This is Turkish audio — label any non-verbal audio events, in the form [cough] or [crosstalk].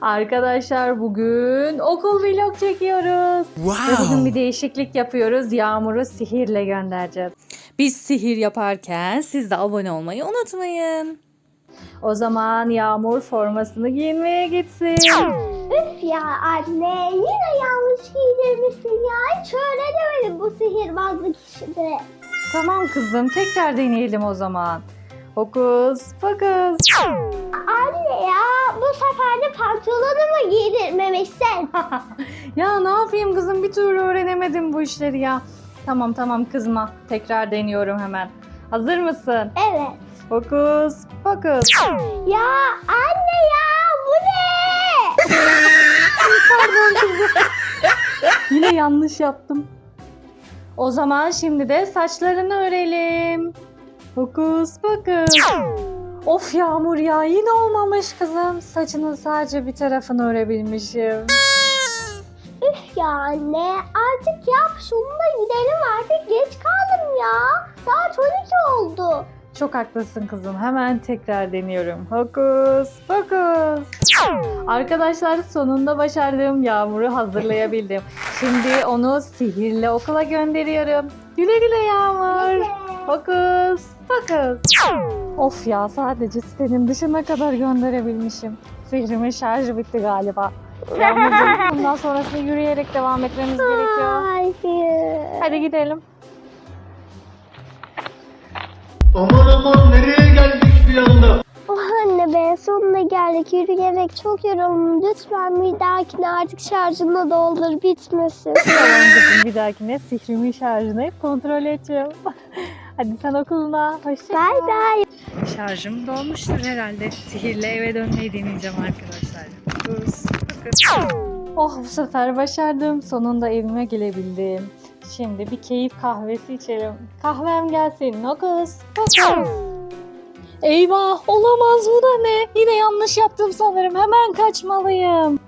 Arkadaşlar bugün okul vlog çekiyoruz. Ve bugün bir değişiklik yapıyoruz. Yağmur'u sihirle göndereceğiz. Biz sihir yaparken siz de abone olmayı unutmayın. O zaman Yağmur formasını giyinmeye gitsin. Üf ya anne yine yanlış giydirmişsin ya. Hiç öğrenemedim bu sihirbazlık işini. Tamam kızım tekrar deneyelim o zaman. Hokus pokus. Anne ya bu sefer de pantolonumu giydirmemişsin. [laughs] ya ne yapayım kızım bir türlü öğrenemedim bu işleri ya. Tamam tamam kızma. Tekrar deniyorum hemen. Hazır mısın? evet. Hokus pokus. Ya anne ya bu ne? [laughs] [laughs] Yine yanlış yaptım. O zaman şimdi de saçlarını örelim. Hokus pokus. Of Yağmur ya yine olmamış kızım. Saçının sadece bir tarafını örebilmişim. Üf ya anne artık yap şunu da gidelim artık geç kaldım ya. Saat 12 oldu. Çok haklısın kızım. Hemen tekrar deniyorum. Hokus pokus. Arkadaşlar sonunda başardığım Yağmur'u hazırlayabildim. Şimdi onu sihirle okula gönderiyorum. Güle güle Yağmur. Fokus, fokus. Of ya sadece sitenin dışına kadar gönderebilmişim. Sihrimin şarjı bitti galiba. Yağmurcuğum [laughs] bundan sonrasında yürüyerek devam etmemiz gerekiyor. Hayır. Hadi gidelim. Aman aman nereye geldik bir anda? Oh anne be sonuna geldik yürüyerek çok yoruldum. Lütfen bir dahakine artık şarjını doldur bitmesin. Tamam kızım bir dahakine sihrimin şarjını hep kontrol edeceğim. Hadi sen okuluna. Hoşça Bay bay. Şarjım dolmuştur herhalde. Sihirle eve dönmeyi deneyeceğim arkadaşlar. Fokus. Oh bu sefer başardım. Sonunda evime gelebildim. Şimdi bir keyif kahvesi içelim. Kahvem gelsin. Fokus, fokus. Eyvah olamaz bu da ne? Yine yanlış yaptım sanırım. Hemen kaçmalıyım.